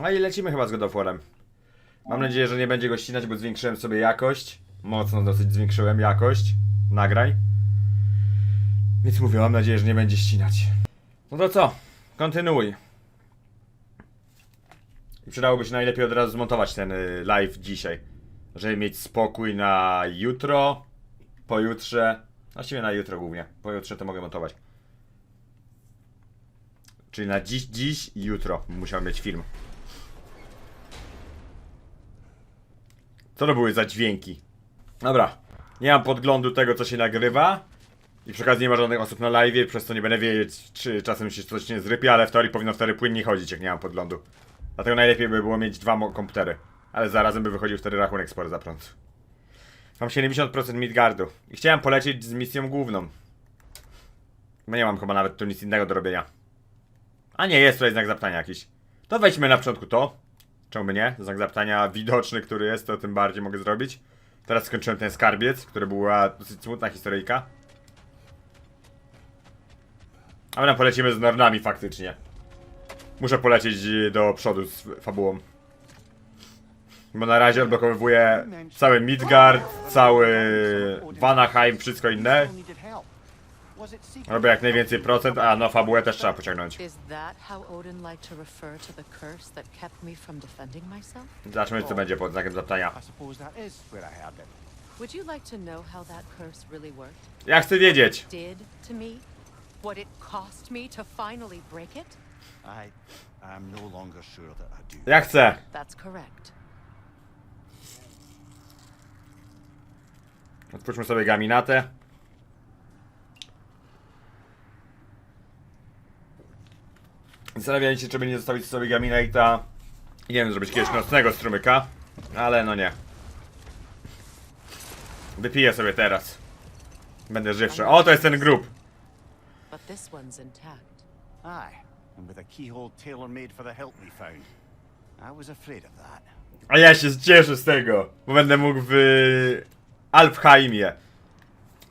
No i lecimy chyba z God of War'em. Mam nadzieję, że nie będzie go ścinać, bo zwiększyłem sobie jakość. Mocno dosyć zwiększyłem jakość nagrań. Więc mówię, mam nadzieję, że nie będzie ścinać. No to co? Kontynuuj. I przydałoby się najlepiej od razu zmontować ten y, live dzisiaj. Żeby mieć spokój na jutro, pojutrze. Właściwie na jutro głównie. Pojutrze to mogę montować. Czyli na dziś, dziś i jutro musiał mieć film. Co to były za dźwięki? Dobra. Nie mam podglądu tego, co się nagrywa. I przy okazji nie ma żadnych osób na live, przez co nie będę wiedzieć, czy czasem się coś nie zrypie, ale w teorii powinno wtedy płynnie chodzić, jak nie mam podglądu. Dlatego najlepiej by było mieć dwa komputery. Ale zarazem by wychodził wtedy rachunek spory za prąd. Mam 70% Midgardu. I chciałem polecieć z misją główną. Bo nie mam chyba nawet tu nic innego do robienia. A nie, jest tutaj znak zapytania jakiś. To wejdźmy na początku to. Czemu nie? Znak zapytania widoczny, który jest, to tym bardziej mogę zrobić. Teraz skończyłem ten skarbiec, który była dosyć smutna historyjka. A my nam polecimy z Nornami faktycznie. Muszę polecieć do przodu z fabułą. Bo na razie odblokowuję cały Midgard, cały Vanaheim, wszystko inne. Robię jak najwięcej procent, a no fabułę też trzeba pociągnąć. Zobaczmy co będzie pod znakiem zapytania. Ja chcę wiedzieć. What it cost me to finally break it? I am no longer sure that I do. Ja chcę. That's correct. Otwórzmy sobie gaminatę. Zastanawiałem się, czy by nie zostawić sobie gaminata i nie wiem, zrobić jakiegoś nocnego strumyka, ale no nie. Wypiję sobie teraz. Będę żywszy. O, to jest ten grób. But this one's intact. Aye, and with a keyhole tailor made for the help we found. I was afraid of that. A ja się cieszę z tego, bo będę mógł w Alfheimie.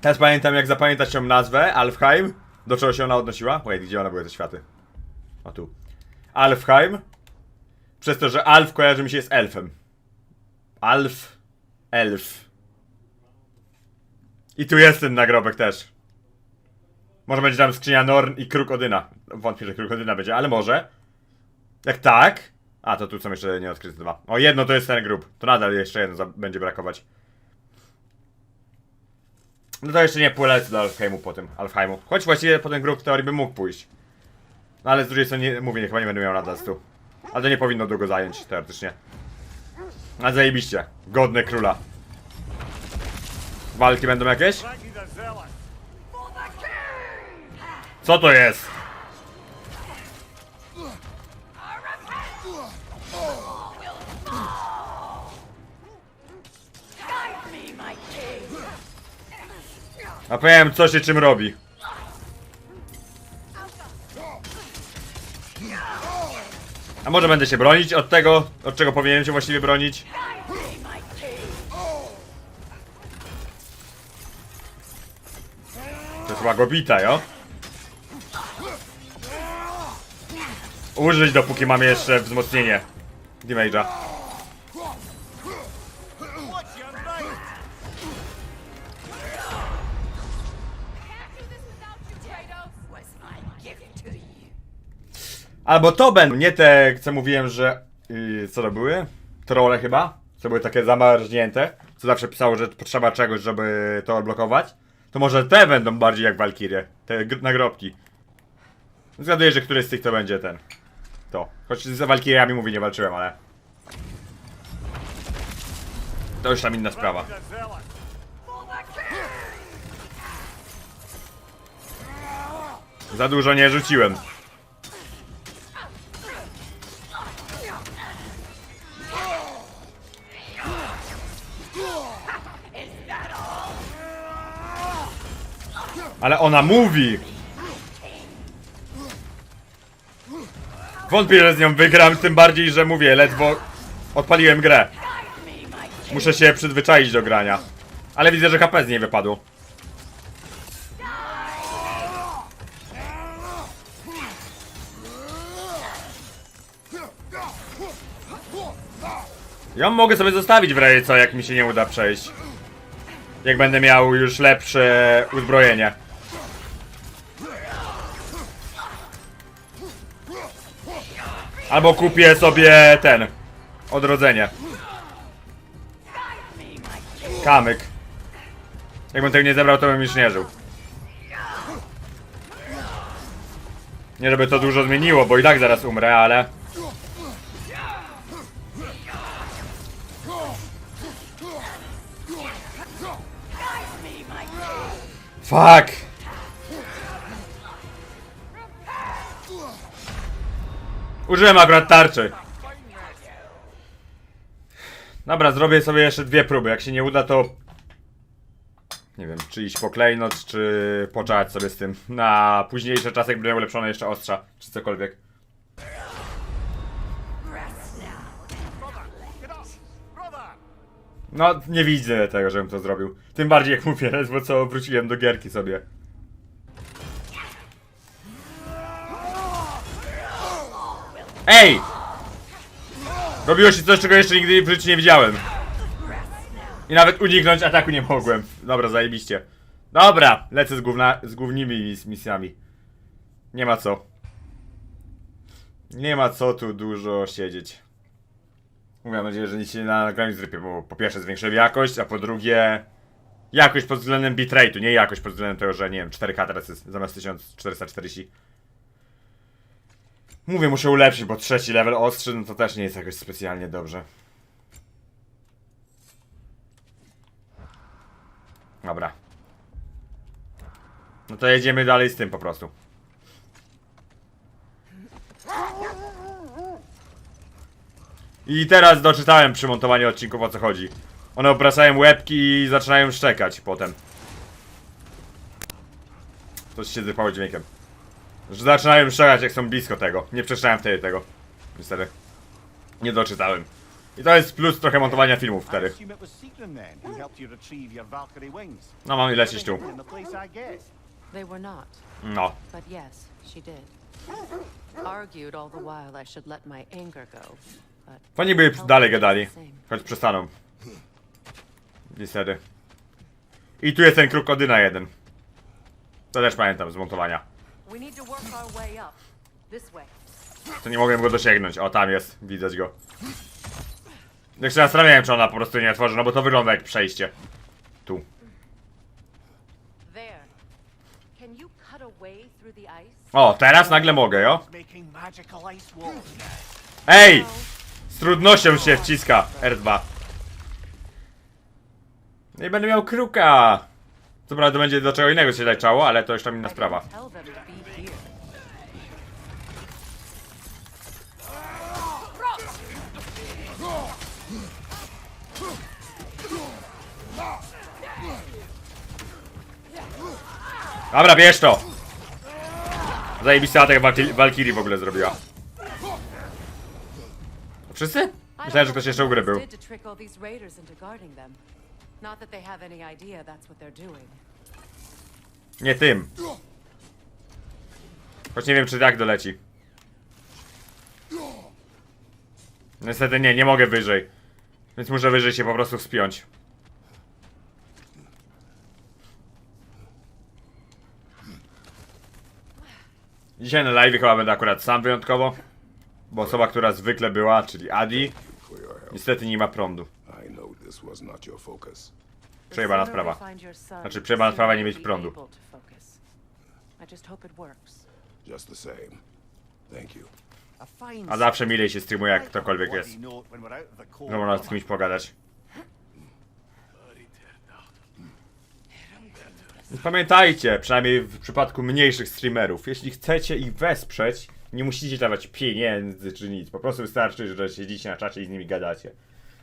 Teraz pamiętam, jak zapamiętać ją nazwę, Alfheim. Do czego się ona odnosiła? Wait, gdzie one były te światy? O tu. Alfheim. Przez to, że Alf kojarzy mi się z elfem. Alf. Elf. I tu jest ten nagrobek też. Może będzie tam skrzynia Norn i kruk Odyna. Wątpię, że kruk Odyna będzie, ale może. Jak tak? A, to tu są jeszcze nieodkryte dwa. O, jedno to jest ten grób. To nadal jeszcze jedno będzie brakować. No to jeszcze nie polecę do Alfheimu po tym. Alfheimu. Choć właściwie po ten grób w teorii bym mógł pójść. No ale z drugiej strony, mówię, chyba nie będę miał nadal tu. Ale to nie powinno długo zająć, teoretycznie. A zajebiście. Godne króla. Walki będą jakieś? Co to jest? A powiem co się czym robi. A może będę się bronić od tego, od czego powinienem się właściwie bronić? To jest łagobita, jo? Użyć dopóki mamy jeszcze wzmocnienie damage'a. Albo to będą, nie te, co mówiłem, że... Yy, co to były? Trolle chyba? Co były takie zamarznięte? Co zawsze pisało, że potrzeba czegoś, żeby to odblokować? To może te będą bardziej jak Valkyrie. Te gr- nagrobki. Zgaduję, że któryś z tych to będzie ten. To. Choć z Valkyriami mówię, nie walczyłem, ale... To już tam inna sprawa. Za dużo nie rzuciłem. Ona mówi! Wątpię, że z nią wygram, tym bardziej, że mówię, ledwo odpaliłem grę. Muszę się przyzwyczaić do grania. Ale widzę, że HP z niej wypadło. Ja mogę sobie zostawić w razie co, jak mi się nie uda przejść. Jak będę miał już lepsze uzbrojenie. Albo kupię sobie ten. Odrodzenie. Kamyk. Jakbym tego nie zebrał, to bym już nie żył. Nie żeby to dużo zmieniło, bo i tak zaraz umrę, ale... Fuck! Użyłem akurat tarczy. Dobra, zrobię sobie jeszcze dwie próby. Jak się nie uda, to... Nie wiem, czy iść po klejnot, czy poczekać sobie z tym. Na późniejsze czasy, jak miał ulepszone jeszcze ostrza, czy cokolwiek. No, nie widzę tego, żebym to zrobił. Tym bardziej jak mówię, bo co wróciłem do gierki sobie. Ej! Robiło się coś, czego jeszcze nigdy w życiu nie widziałem. I nawet uniknąć ataku nie mogłem. Dobra, zajebiście. Dobra, lecę z, główna, z głównymi mis misjami. Nie ma co. Nie ma co tu dużo siedzieć. Mam nadzieję, że nic się na nagraniu zrypie, bo po pierwsze zwiększyłem jakość, a po drugie jakość pod względem bitrate'u, nie jakość pod względem tego, że nie wiem, 4K teraz jest zamiast 1440. Mówię, muszę ulepszyć, bo trzeci level ostrzy, no to też nie jest jakoś specjalnie dobrze. Dobra. No to jedziemy dalej z tym po prostu. I teraz doczytałem przy montowaniu odcinków o co chodzi. One obracają łebki i zaczynają szczekać potem. Coś się zrypało dźwiękiem. Że zaczynają szczekać jak są blisko tego. Nie przeczytałem wtedy tego. Niestety. Nie doczytałem. I to jest plus trochę montowania filmów wtedy. No mam lecieć tu. I. They were not, No. but yes, she did. Argued all the while I should let my anger go, but Fajnie by dalej gadali. Choć przestaną. Niestety. I tu jest ten krokodyna jeden. To też pamiętam z montowania. To nie mogłem go dosięgnąć. O, tam jest. Widać go. Jak się zastanawiałem, czy ona po prostu nie otworzy, no bo to wygląda jak przejście. Tu. O, teraz nagle mogę, jo? Ej! Z trudnością się wciska R2. No i będę miał kruka. Co prawda będzie do czego innego się leciało, ale to już tam inna sprawa. Tell them to be here. Dobra, bierz to! Zajebisty atak Walki- Walkirii w ogóle zrobiła. Wszyscy? Myślałem, że ktoś jeszcze u góry był. Nie tym. Choć nie wiem, czy tak doleci. Niestety nie, nie mogę wyżej. Więc muszę wyżej się po prostu wspiąć. Dzisiaj na live chyba będę akurat sam wyjątkowo. Bo osoba, która zwykle była, czyli Adi, niestety nie ma prądu. Przejebana sprawa. Znaczy, przejebana sprawa nie mieć prądu. A zawsze milej się streamuje, jak ktokolwiek jest. Że można z kimś pogadać. Pamiętajcie, przynajmniej w przypadku mniejszych streamerów, jeśli chcecie ich wesprzeć, nie musicie dawać pieniędzy czy nic. Po prostu wystarczy, że siedzicie na czacie i z nimi gadacie.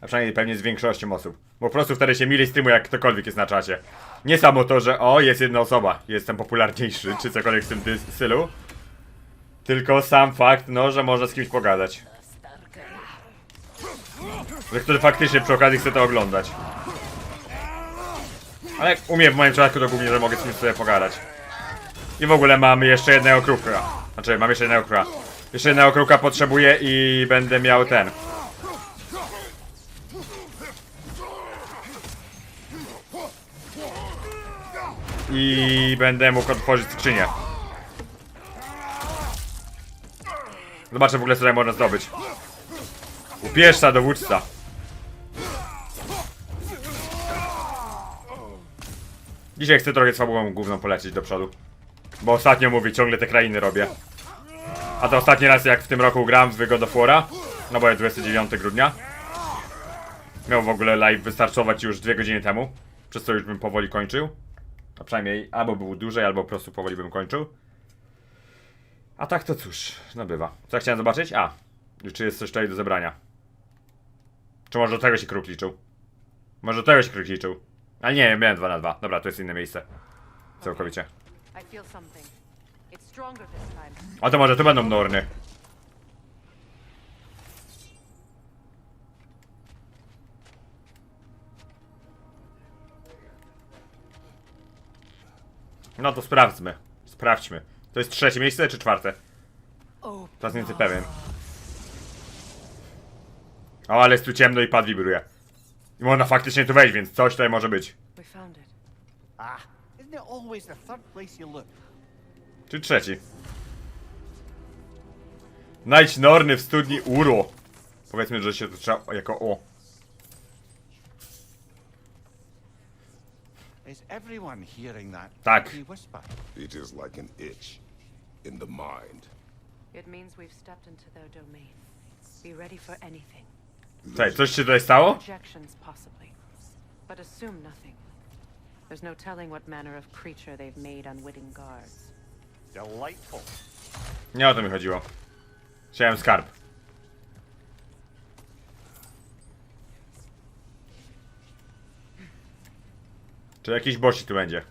A przynajmniej pewnie z większością osób. Bo po prostu wtedy się milej streamuje, jak ktokolwiek jest na czacie. Nie samo to, że o, jest jedna osoba, jestem popularniejszy, czy cokolwiek w tym stylu. Tylko sam fakt, no, że można z kimś pogadać. Że ktoś faktycznie przy okazji chce to oglądać. Ale u mnie w moim przypadku to głównie, że mogę z kimś sobie pogadać. I w ogóle mamy jeszcze jednego kruka. Znaczy, mam jeszcze jednego kruka. Jeszcze jednego kruka potrzebuję i będę miał ten. I będę mógł otworzyć skrzynię. Zobaczę w ogóle co tutaj można zdobyć. Upieszcza dowódca. Dzisiaj chcę trochę słabą główną polecieć do przodu. Bo ostatnio mówię, ciągle te krainy robię. A to ostatni raz jak w tym roku gram w God of War'a. No bo jest 29 grudnia. Miał w ogóle live wystarczować już dwie godziny temu. Przez co już bym powoli kończył. A przynajmniej albo był dłużej, albo po prostu powoli bym kończył. A tak to cóż, no bywa. Co chciałem zobaczyć? A, czy jest coś tutaj do zebrania. Czy może do tego się kruk liczył? Może do tego się kruk liczył. Ale nie, miałem 2 na 2. Dobra, to jest inne miejsce. Całkowicie. A to może tu będą norny. No to sprawdźmy. Sprawdźmy. To jest trzecie miejsce czy czwarte? Teraz nie jestem pewien. O, ale jest tu ciemno i pad wibruje. I można faktycznie tu wejść, więc coś tutaj może być. we found it. Ah, isn't it always the third place you look? Czy trzeci? Znajdź norny w studni Uro. Powiedzmy, że się to trzeba jako o. Is everyone hearing that Tak. whisper? It is like an itch in the mind. It means we've stepped into their domain. Be ready for anything. Cześć, coś się tutaj stało? Projections, possibly. But assume nothing. There's no telling what manner of creature they've made unwitting guards. Delightful. Nie o to mi chodziło. Chciałem skarb. Czy jakiś bosi tu będzie?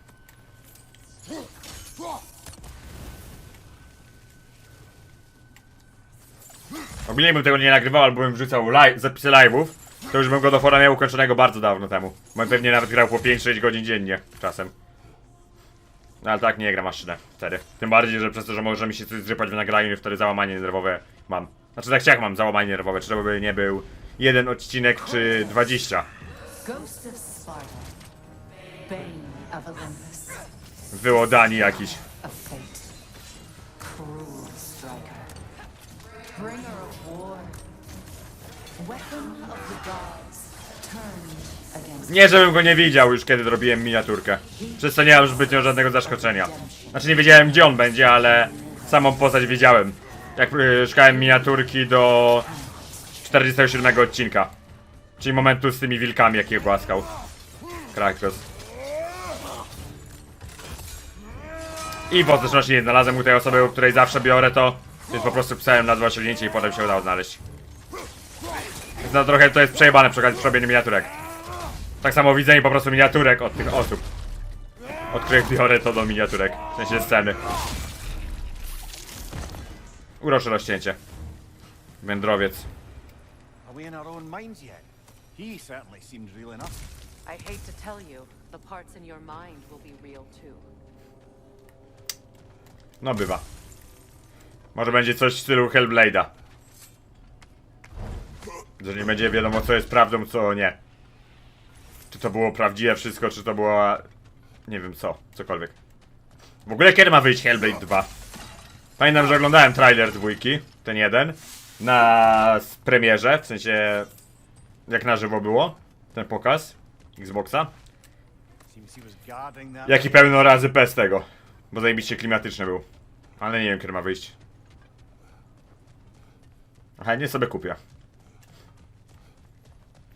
Ogólnie bym tego nie nagrywał, albo bym wrzucał live, zapisy live'ów, to już bym go do fora miał ukończonego bardzo dawno temu. Bo pewnie nawet grał po 5-6 godzin dziennie czasem. No ale tak nie gram aż tyle wtedy. Tym bardziej, że przez to, że może mi się coś zrypać w nagraniu wtedy załamanie nerwowe mam. Znaczy tak jak mam załamanie nerwowe, czy to by nie był jeden odcinek, czy 20. Ghost of Sparta, Bane of Olympus, Wyłodani jakiś. Bringer of war, weapon of the gods, Nie, żebym go nie widział już kiedy zrobiłem miniaturkę. Przez co nie mam zbytnio żadnego zaskoczenia. Znaczy nie wiedziałem gdzie on będzie, ale samą postać wiedziałem. Jak y, szukałem miniaturki do 47 odcinka. Czyli momentu z tymi wilkami, jakie głaskał. Krakos. I w ostateczności nie znalazłem u tej osoby, u której zawsze biorę to. Więc po prostu pisałem na dwa osiągnięcie i potem się udało znaleźć. Więc no trochę to jest przejebane przy okazji robienia miniaturek. Tak samo widzenie po prostu miniaturek od tych osób. Od których biorę to do miniaturek. W sensie sceny. Urocze rozcięcie. Wędrowiec. Are we in our own minds yet? He certainly seems real enough. I hate to tell you, the parts in your mind will be real too. No bywa. Może będzie coś w stylu Hellblade'a. Że nie będzie wiadomo co jest prawdą, co nie. Czy to było prawdziwe wszystko, czy to było... Nie wiem co, cokolwiek. W ogóle kiedy ma wyjść Hellblade 2? Pamiętam, że oglądałem trailer dwójki, ten jeden, na premierze, w sensie jak na żywo było, ten pokaz Xboxa. Seems he was guarding that. Jak i pełno razy bez tego. Bo zajebiście klimatyczny był. Ale nie wiem, kiedy ma wyjść. Aha, nie sobie kupię.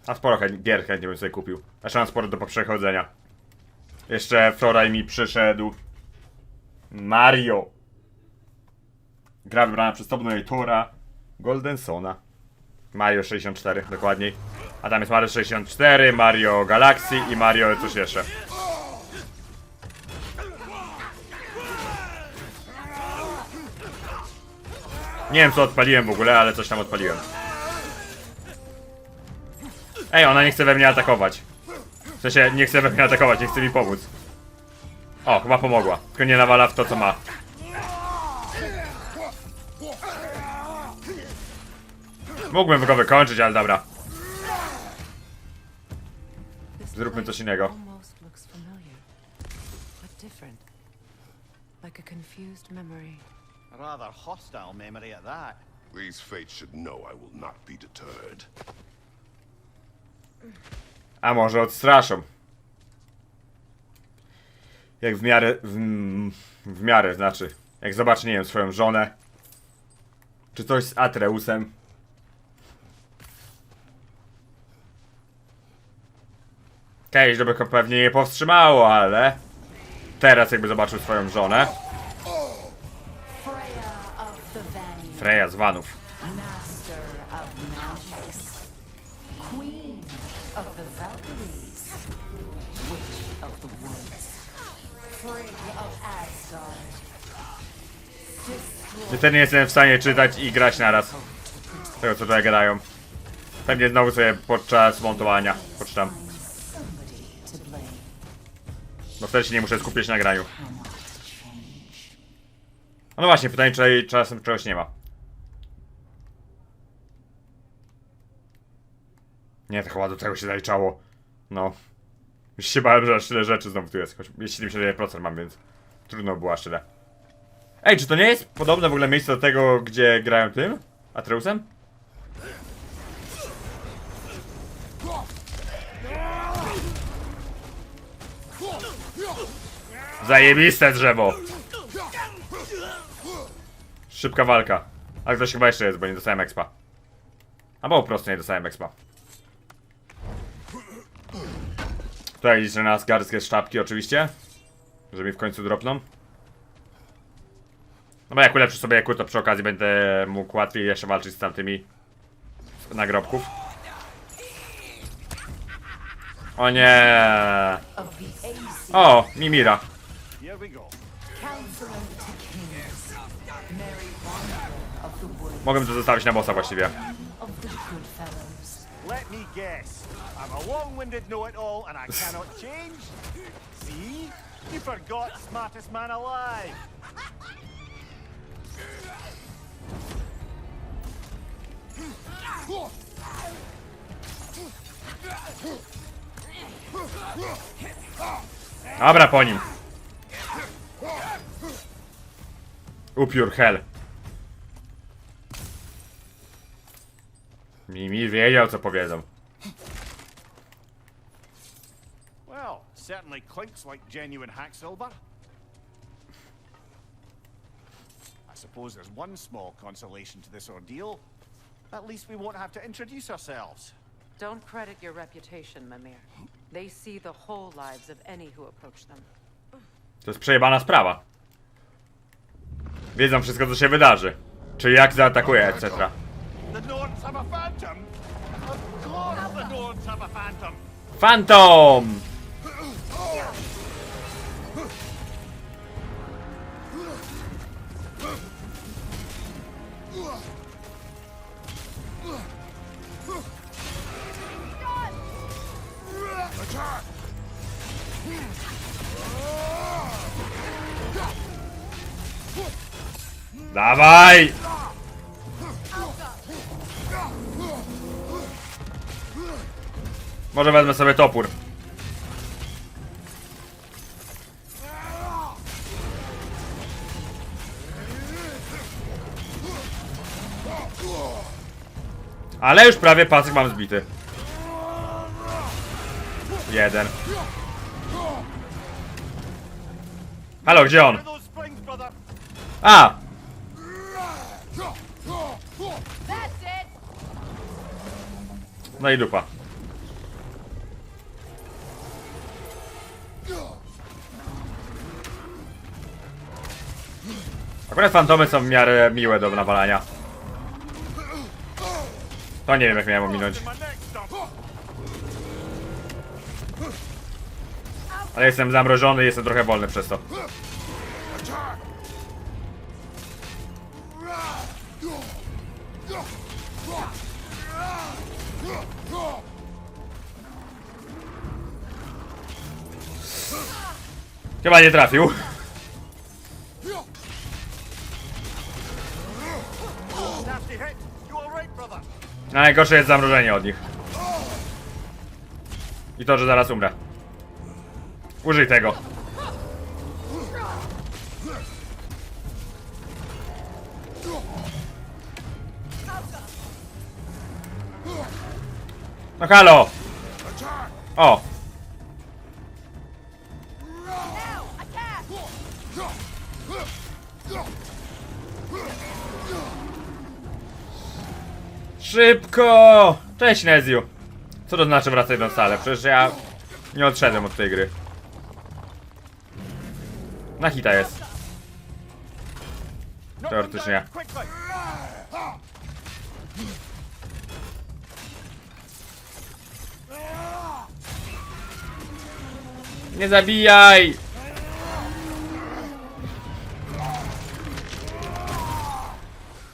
A sporo chęć- gier chętnie bym sobie kupił. Jeszcze mam sporo do przechodzenia. Jeszcze wczoraj mi przyszedł Mario. Gra wybrana przez Top Tora Goldensona. Mario 64 dokładniej. A tam jest Mario 64, Mario Galaxy i Mario coś jeszcze. Nie wiem co odpaliłem w ogóle, ale coś tam odpaliłem. Ej, ona nie chce we mnie atakować. W sensie, nie chce we mnie atakować, nie chce mi pomóc. O, chyba pomogła. Tylko nie nawala w to, co ma. Mógłbym go wykończyć, ale dobra. Zróbmy coś innego. Like a confused memory. A rather hostile memory at that. These fates should know I will not be deterred. A może odstraszą. Jak w miarę. W, w miarę znaczy. Jak zobaczy, nie wiem, swoją żonę. Czy coś z Atreusem. Kiedyś to by go pewnie nie powstrzymało, ale. Teraz jakby zobaczył swoją żonę. Free of Asgard. Destroy Niestety nie jestem w stanie czytać i grać naraz. Tego co tutaj gadają. Pewnie znowu sobie podczas montowania poczytam. Bo wtedy się nie muszę skupić na graniu. No właśnie, pytanie, czy czasem czegoś nie ma. Nie, to chyba do tego się zaliczało. No. Już się bałem, że aż tyle rzeczy znowu tu jest. Choć 79% mam, więc trudno było aż tyle. Ej, czy to nie jest podobne w ogóle miejsce do tego, gdzie grają tym? Atreusem? Zajebiste drzewo! Szybka walka. Ale ktoś chyba jeszcze jest, bo nie dostałem expa. Albo po prostu nie dostałem expa. Tutaj liczę na asgardzkie sztabki oczywiście. Że mi w końcu dropną. No bo jak ulepszę sobie eku, to przy okazji będę mógł łatwiej jeszcze walczyć z tamtymi nagrobków. O nie! O, Mimira. Mogę to zostawić na bossa właściwie. Let me guess. A long-winded know-it-all and I cannot change? See? You forgot smartest man alive. Dobra, po nim. Upiór hell. Mimi wiedział, co powiedzą. Certainly clinks like genuine hack silver. I suppose there's one small consolation to this ordeal. At least we won't have to introduce ourselves. Don't credit your reputation, Mimir. They see the whole lives of any who approach them. To jest przejebana sprawa. Wiedzą wszystko, co się wydarzy. Czy jak zaatakuje, etc. The Norns have a phantom? Of course the Norns have a phantom! Phantom! Dawaj! Może wezmę sobie topór. Ale już prawie pacyk mam zbity. Jeden. Halo, gdzie on? A! No i dupa. Akurat fantomy są w miarę miłe do nawalania. To nie wiem jak miałem ominąć. Ale jestem zamrożony jestem trochę wolny przez to. Chyba nie trafił. Najgorsze jest zamrożenie od nich. I to, że zaraz umrę. Użyj tego. No halo! O! Szybko! Cześć Neziu! Co to znaczy wracaj do salę? Przecież ja nie odszedłem od tej gry. Na hita jest. Teoretycznie. Nie zabijaj!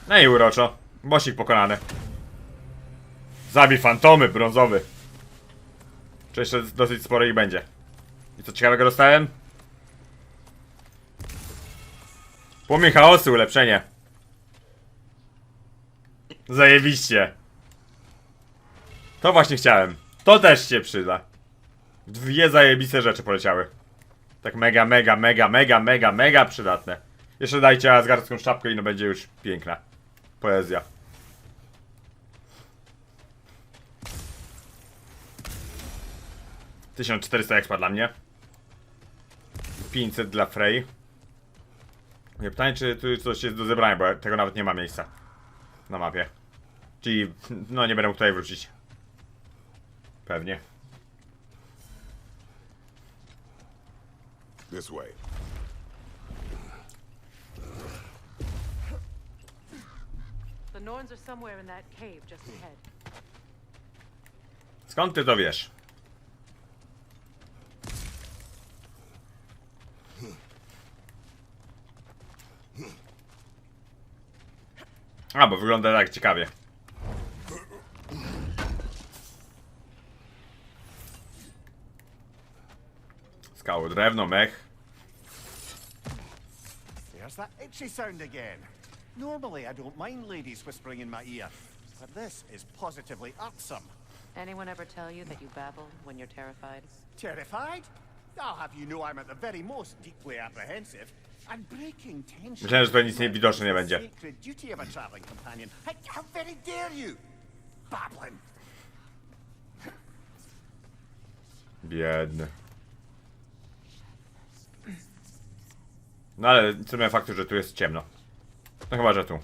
No i uroczo. Bosik pokonany. Zabij fantomy, brązowy. Czy jeszcze dosyć sporo ich będzie. I co ciekawego dostałem? Płomień chaosu, ulepszenie. Zajebiście. To właśnie chciałem. To też się przyda. Dwie zajebiste rzeczy poleciały. Tak mega, mega, mega, mega, mega, mega przydatne. Jeszcze dajcie asgardzką szczapkę i no będzie już piękna. Poezja. Tysiąc czterysta expa dla mnie. 500 dla Frey. Nie pytanie, czy tu coś jest do zebrania, bo tego nawet nie ma miejsca. Na mapie. Czyli, no nie będę mógł tutaj wrócić. Pewnie. This way. Skąd ty to wiesz? A, bo wygląda tak ciekawie. Skały, drewno, mech. There's that itchy sound again. Normally, I don't mind ladies whispering in my ear, but this is positively irksome. Anyone ever tell you that you babble when you're terrified? Terrified? I'll have you know I'm at the very most deeply apprehensive and breaking tension. Myślałem, że to nic nie widoczne nie będzie. Sacred duty of a traveling companion. How, how very dare you? Babbling. Biedny. No ale co miałem faktu, że tu jest ciemno. No chyba, że tu.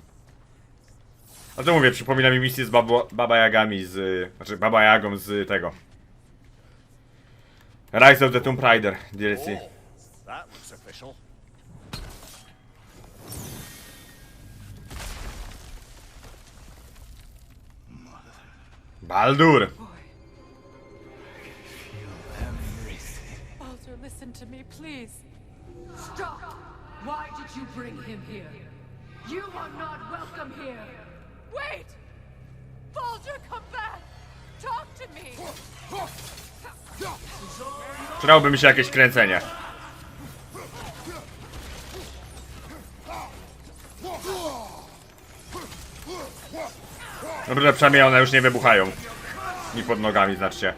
A to mówię, przypomina mi misję z babo, Baba Jagami z... Znaczy Baba Jagą z tego. Rise of the Tomb Raider DLC. Oh, that looks official. Baldur! Baldur, listen to me, please. Stop! Why did you bring him here? You are not welcome here! Wait! Baldur, come back! Talk to me! Przydałoby mi się jakieś kręcenie. Dobrze, że przynajmniej one już nie wybuchają. Mi pod nogami, znaczcie.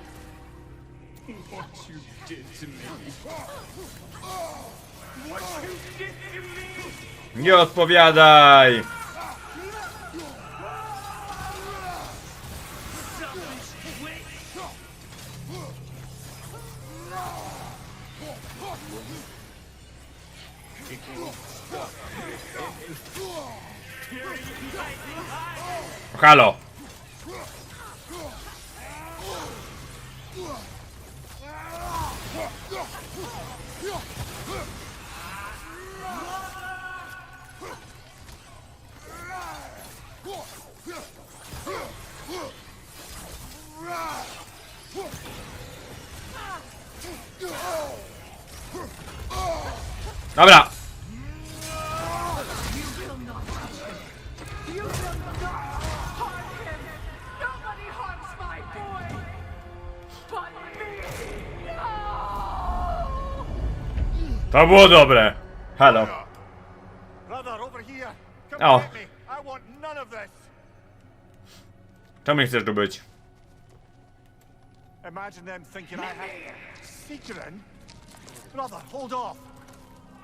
Nie odpowiadaj! Halo! Dobra! To było dobre! Halo. Brother, over here. Come Oh. get me. I want none of this. Czemu nie chcesz tu być? Imagine them thinking I had Seekerin? Brother, hold off.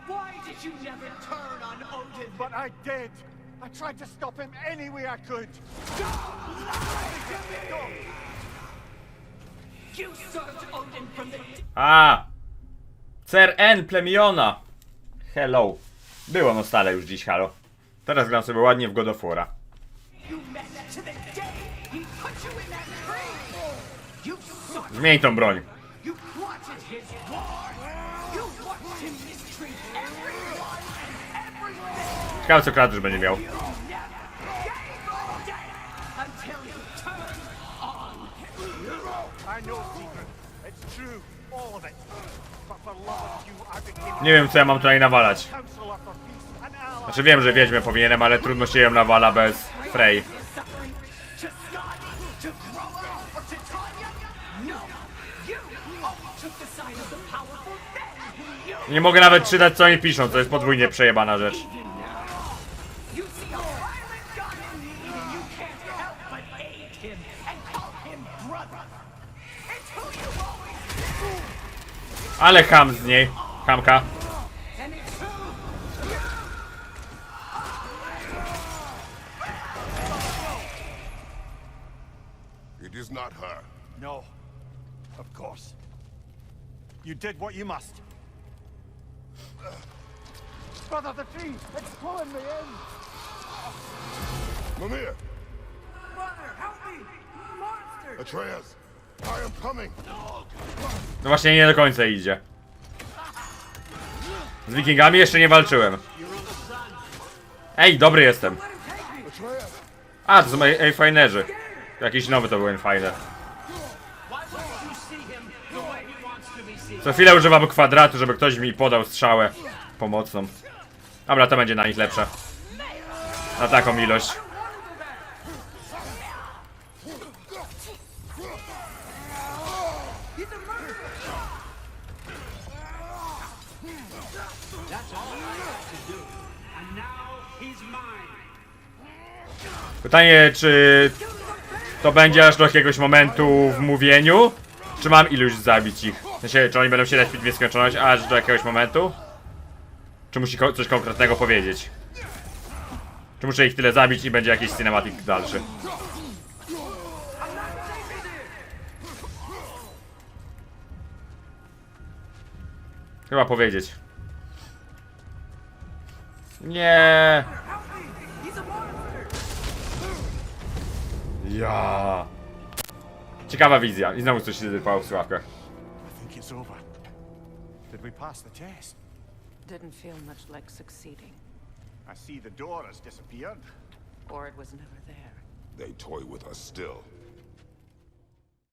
Why did you never turn on Odin? But I did. I tried to stop him any way I could. You served Odin from the A! Ser N plemiona! Hello. Było no stale już dziś, halo. Teraz gram sobie ładnie w God of War'a. You met to the day he put you in that tree. You sought, Zmień tą broń. Ciekawe co Kratos będzie miał. Nie wiem co ja mam tutaj nawalać. Znaczy wiem, że wiedźmę powinienem, ale trudno się ją nawala bez Frey. Nie mogę nawet czytać co oni piszą, to jest podwójnie przejebana rzecz. Ale ham z niej. Hamka. and it's It is not her. No, of course. You did what you must. Brother, the tree! It's pulling me in! Mimir! Brother, help me! Monster! Atreus! No właśnie nie do końca idzie. Z wikingami jeszcze nie walczyłem. Ej, dobry jestem. A, to są Eyfinerzy. Jakiś nowy to był Eyfiner. Co chwilę używam kwadratu, żeby ktoś mi podał strzałę pomocną. Dobra, to będzie na nich lepsze. Na taką ilość. Pytanie, czy to będzie aż do jakiegoś momentu w mówieniu? Czy mam iluś zabić ich? W sensie, czy oni będą się dać w nieskończoność aż do jakiegoś momentu? Czy musi coś konkretnego powiedzieć? Czy muszę ich tyle zabić i będzie jakiś cinematic dalszy? Chyba powiedzieć. Nie. Ja. Ciekawa wizja. I znowu coś się wypało w sławkach. I think it's over. Did we pass the test? Didn't feel much like succeeding. I see the door has disappeared. Or it was never there. They toy with us still.